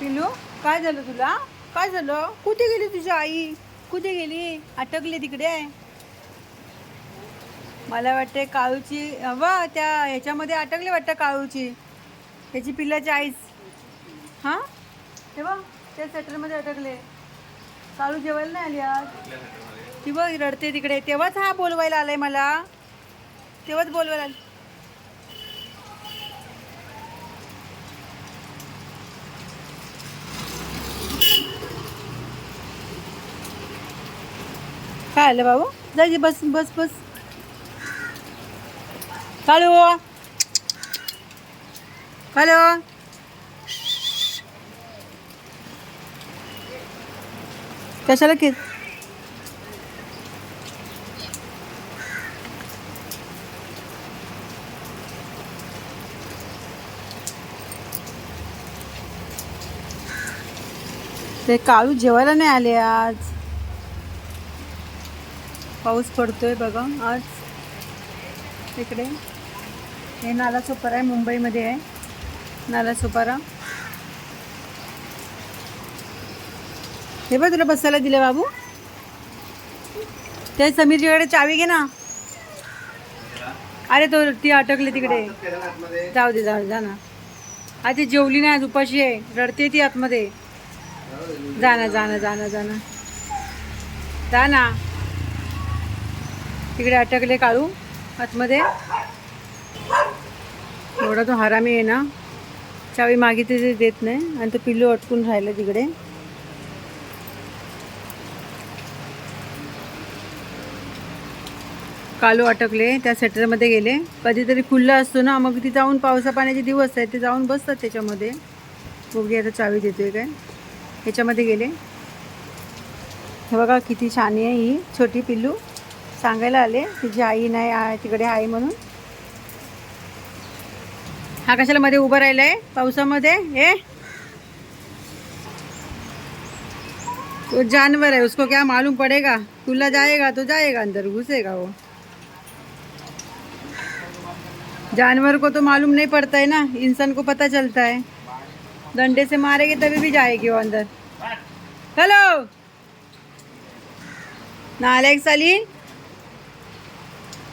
पिलू काय झालं तुला? काय झालं? कुठे गेली तुझी आई? कुठे गेली? अटकली तिकडे? मला वाटते काळूची वा त्या ह्याच्यामध्ये अटकली वाटतं काळूची. त्याची पिल्लाची आईच. हां? तेव्हा त्या सेटरमध्ये अटकले. काळू जेवायला नाही आली आज. ती बघ रडते तिकडे. तेव्हाच हा बोलवायला आलाय मला. तेव्हाच बोलवायला आली. काय आलं बाबू? जायचे बस बस बस. हॅलो हॅलो कशाला की? ते काळू जेवायला नाही आले आज. पाऊस पडतोय बघा आज. तिकडे हे नाला सोपारा आहे मुंबईमध्ये आहे. नाला सोपारा. हे बघ तुला बसायला दिलं बाबू. त्या समीरजीकडे चावी घे ना. अरे तो ती अटकली तिकडे. जाऊ दे जाऊ दे जा ना. आधी जेवली नाही आज उपाशी आहे. रडते ती आतमध्ये. जा ना जा ना जा ना जा ना. जा ना. तिकडे अटकले काळू. आतमध्ये. एवढा तो हरामी आहे ना चावी मागितली ते देत नाही आणि तो पिल्लू अटकून राहिलं तिकडे. कालू अटकले त्या सेटरमध्ये गेले. कधीतरी खुल्ला असतो ना मग ती जाऊन पावसा पाण्याचे दिवस आहेत ते जाऊन बसतात त्याच्यामध्ये. बोगी आता चावी देतोय काय? ह्याच्यामध्ये गेले. हे बघा किती छान आहे ही छोटी पिल्लू. सांगायला आले तिची आई नाही तिकडे आहे म्हणून. हा कशाला मध्ये उभं राहिलाय? पावसामध्ये? हे तो जानवर है उसको क्या मालूम पड़ेगा? खुला जाएगा तो जाएगा अंदर घुसेगा वो. जानवर को तो मालूम नहीं पड़ता है ना इंसान को पता चलता है. डंडे से मारेंगे तभी भी जाएगी वो अंदर. हेलो! नालेक साली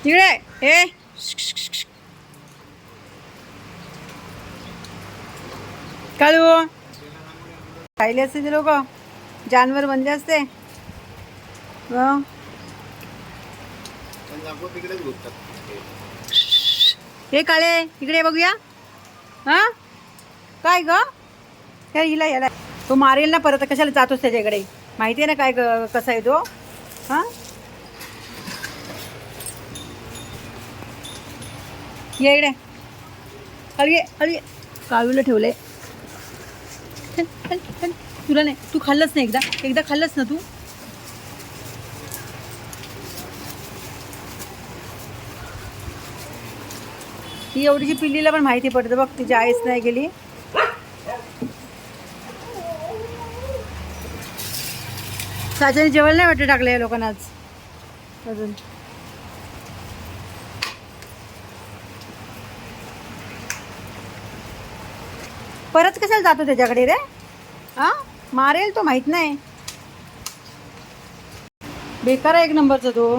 तिकडे हे काळू खायले असते ते लोक. जानवर बनले असते. हो. हे. काळे इकडे बघूया. हा? काय ग? काय हिला याला. तो मारेल ना परत. कशाला जातोस त्याच्याकडे? माहिती आहे ना काय ग- कसा आहे तो? हा? ये इकडे. अरे अरे काळूला ठेवलंय. तुला नाही तू खाल्लंच नाही एकदा. एकदा खाल्लंच ना तू. ती एवढीची पिल्लीला पण माहिती पडतं बघ तिची आईच नाही गेली. साच्याने जेवण नाही वाटत टाकलं या लोकांना आज. अजून. परत कशाला जातो त्याच्याकडे रे? हा? मारेल तो माहीत नाही. बेकार आहे एक नंबरचा तो.